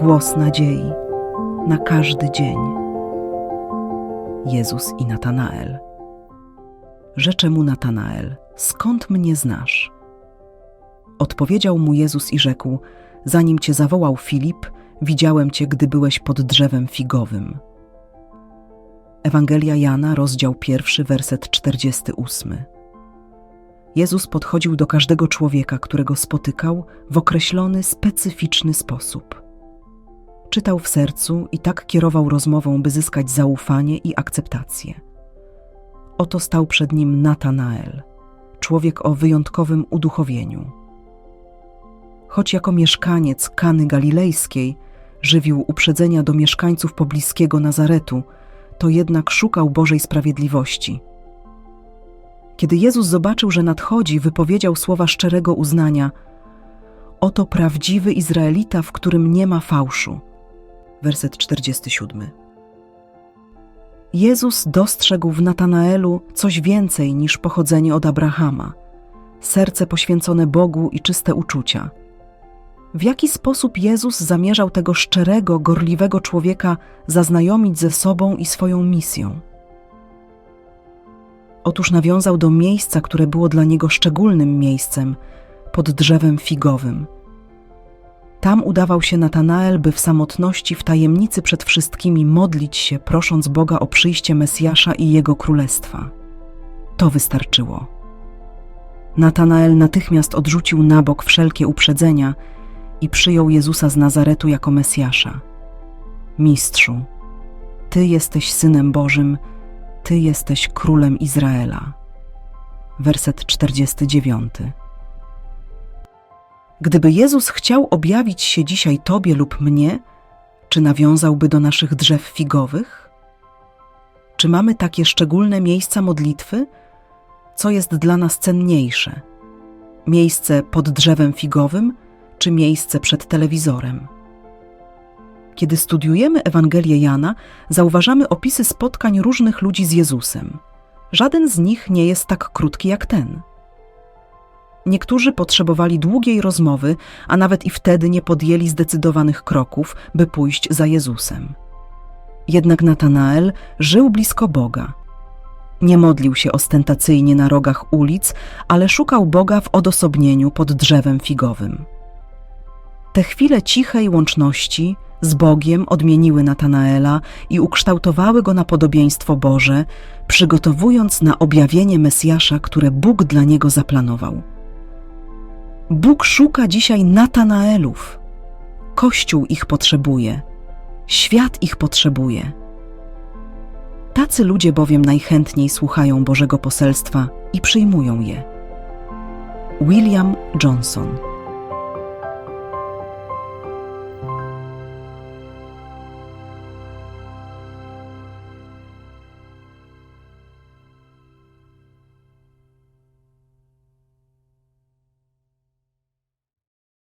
głos nadziei na każdy dzień. Jezus i Natanael. Rzecze mu Natanael: Skąd mnie znasz? Odpowiedział mu Jezus i rzekł: Zanim cię zawołał Filip, widziałem cię, gdy byłeś pod drzewem figowym. Ewangelia Jana, rozdział pierwszy, werset 48. Jezus podchodził do każdego człowieka, którego spotykał, w określony, specyficzny sposób. Czytał w sercu i tak kierował rozmową, by zyskać zaufanie i akceptację. Oto stał przed nim Natanael, człowiek o wyjątkowym uduchowieniu. Choć jako mieszkaniec Kany Galilejskiej żywił uprzedzenia do mieszkańców pobliskiego Nazaretu, to jednak szukał Bożej sprawiedliwości. Kiedy Jezus zobaczył, że nadchodzi, wypowiedział słowa szczerego uznania: Oto prawdziwy Izraelita, w którym nie ma fałszu. Werset 47. Jezus dostrzegł w Natanaelu coś więcej niż pochodzenie od Abrahama, serce poświęcone Bogu i czyste uczucia. W jaki sposób Jezus zamierzał tego szczerego, gorliwego człowieka zaznajomić ze sobą i swoją misją? Otóż nawiązał do miejsca, które było dla niego szczególnym miejscem pod drzewem figowym. Tam udawał się Natanael, by w samotności, w tajemnicy przed wszystkimi modlić się, prosząc Boga o przyjście Mesjasza i jego królestwa. To wystarczyło. Natanael natychmiast odrzucił na bok wszelkie uprzedzenia i przyjął Jezusa z Nazaretu jako Mesjasza. Mistrzu, Ty jesteś Synem Bożym, Ty jesteś Królem Izraela. Werset 49. Gdyby Jezus chciał objawić się dzisiaj Tobie lub mnie, czy nawiązałby do naszych drzew figowych? Czy mamy takie szczególne miejsca modlitwy? Co jest dla nas cenniejsze? Miejsce pod drzewem figowym, czy miejsce przed telewizorem? Kiedy studiujemy Ewangelię Jana, zauważamy opisy spotkań różnych ludzi z Jezusem. Żaden z nich nie jest tak krótki jak ten. Niektórzy potrzebowali długiej rozmowy, a nawet i wtedy nie podjęli zdecydowanych kroków, by pójść za Jezusem. Jednak Natanael żył blisko Boga. Nie modlił się ostentacyjnie na rogach ulic, ale szukał Boga w odosobnieniu pod drzewem figowym. Te chwile cichej łączności z Bogiem odmieniły Natanaela i ukształtowały go na podobieństwo Boże, przygotowując na objawienie Mesjasza, które Bóg dla niego zaplanował. Bóg szuka dzisiaj Natanaelów. Kościół ich potrzebuje, świat ich potrzebuje. Tacy ludzie bowiem najchętniej słuchają Bożego poselstwa i przyjmują je. William Johnson